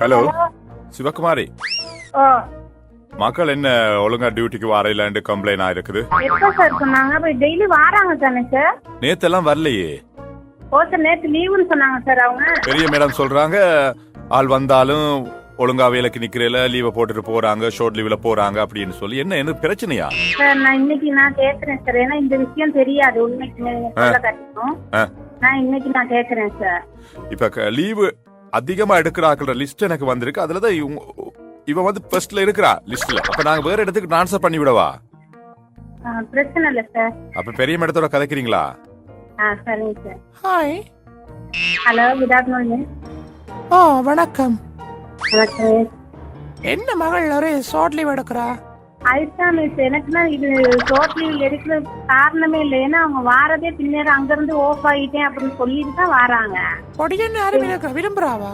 Hello Sivakumari. மக்கள் என்ன ஒழுங்கா டியூட்டிக்கு வரையிலாண்டு கம்ப்ளைண்ட் ஆயிருக்குது? எப்போ சார் சொன்னாங்க? அப்ப டெய்லி வாராங்க தானே சார் நேத்தெல்லாம் வரலையே. ஓ சார் நேற்று லீவுன்னு சொன்னாங்க சார் அவங்க. பெரிய மேடம் சொல்றாங்க ஆள் வந்தாலும் ஒழுங்கா வேலைக்கு நிக்கிறேல லீவை போட்டுட்டு போறாங்க ஷோர்ட் லீவ்ல போறாங்க அப்படின்னு சொல்லி. என்ன என்ன பிரச்சனையா? சார் நான் இன்னைக்கு நான் கேட்கறேன் சார் ஏன்னா இந்த விஷயம் தெரியாது. உண்மைக்கு நீங்க சொல்ல கட்டணும் ஆ. நான் இன்னைக்கு நான் கேட்கறேன் சார் இப்ப லீவு அதிகமா எடுக்கிறாக்கிற லிஸ்ட் எனக்கு வந்திருக்கு. அதுலதான் இவங்க- இவ வந்து ஃபர்ஸ்ட்ல இருக்கிறா லிஸ்ட்ல அப்ப நாங்க வேற இடத்துக்கு ட்ரான்ஸ்ஃபர் பண்ணி விடவா? பிரச்சனை இல்லை சார் அப்ப பெரிய மேடத்தோட கதைக்கிறீங்களா? ஆ சரிங்க sir hi hello good afternoon oh வணக்கம். வணக்கம் என்ன மகள் ஒரே ஷார்ட் லீவ் எடுக்கிறா? ஐசா மிஸ் எனக்குன்னா இது ஷோர்ட் லீவ் எடுக்கிற காரணமே இல்லை. ஏன்னா அவங்க வாரதே பின்னேற அங்கிருந்து ஓஃப் ஆகிட்டேன் அப்படின்னு சொல்லிட்டு தான் வராங்க. பொடியன்னு யாரும் இருக்கிற விரும்புறாவா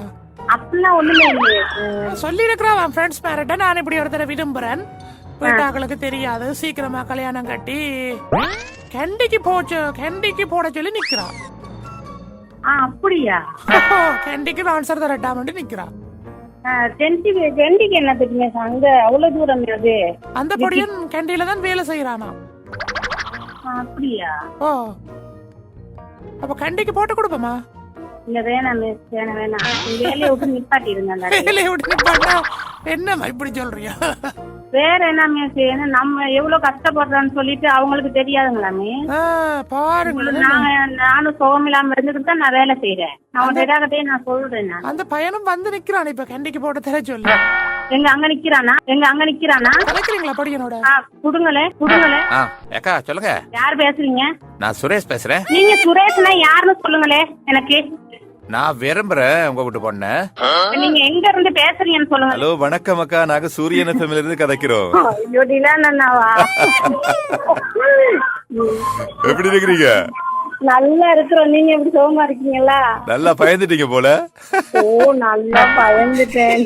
அப்படிலாம் ஒண்ணுமே இல்லையே. சொல்லி இருக்கிறாவா ஃப்ரெண்ட்ஸ் மேரிட்ட. நான் இப்படி ஒருத்தரை விரும்புறேன் வீட்டாக்களுக்கு தெரியாது. சீக்கிரமா கல்யாணம் கட்டி கண்டிக்கு போச்சு கண்டிக்கு போட சொல்லி நிக்கிறா. ஆ அப்படியா? கண்டிக்கு ஆன்சர் தரட்டாமட்டு நிக்கிறா. டென்டி டென்டிக்கு என்ன தெரியுமே சார் அங்க அவ்வளவு தூரம் அது. அந்த பொடியன் கண்டியில தான் வேலை செய்யறானா அப்படியா? ஓ. அப்ப கண்டிக்கு போட்டு கொடுப்போமா? இல்ல வேணாம் மிஸ். வேணாம் வேணாம். வேலையை விட்டு நிப்பாட்டிடுங்க. வேலையை விட்டு என்னம்மா இப்படி சொல்றியா வேற என்ன மிஸ் ஏன்னா நம்ம எவ்வளவு கஷ்டப்படுறோம்னு சொல்லிட்டு அவங்களுக்கு தெரியாதுங்களா மிஸ் ஆ, பாருங்களேன். நாங்க நானும் சுகம் இல்லாம இருந்துட்டு தான் நான் வேலை செய்யறேன் அவன் இதாகட்டே நான் சொல்றேன் நான். அந்த பையனும் வந்து நிக்கிறான். இப்ப கண்டிக்கு போட்டு தர சொல்லு. எங்க அங்க நிக்கிறானா? எங்க அங்க நிக்கிறானா? கலக்குறீங்களா படியனோட ஆ குடுங்களே குடுங்களே ஆ ஏக்கா சொல்லுங்க. யார் பேசுறீங்க? நான் சுரேஷ் பேசுறேன். நீங்க சுரேஷ்னா யாருன்னு சொல்லுங்களே எனக்கு. நான் விரும்புறேன் உங்க வீட்டு பொண்ண. நீங்க எங்க இருந்து பேசுறீங்கன்னு சொல்லுங்க. ஹலோ வணக்கம் அக்கா. நாங்க சூரியன் எஃப்எம்ல இருந்து கதைக்கிறோம். ஐயோ எப்படி இருக்கிறீங்க? நல்லா இருக்கிறோம். நீங்க எப்படி சுகமா இருக்கீங்களா? நல்லா பயந்துட்டீங்க போல. ஓ நல்லா பயந்துட்டேன்.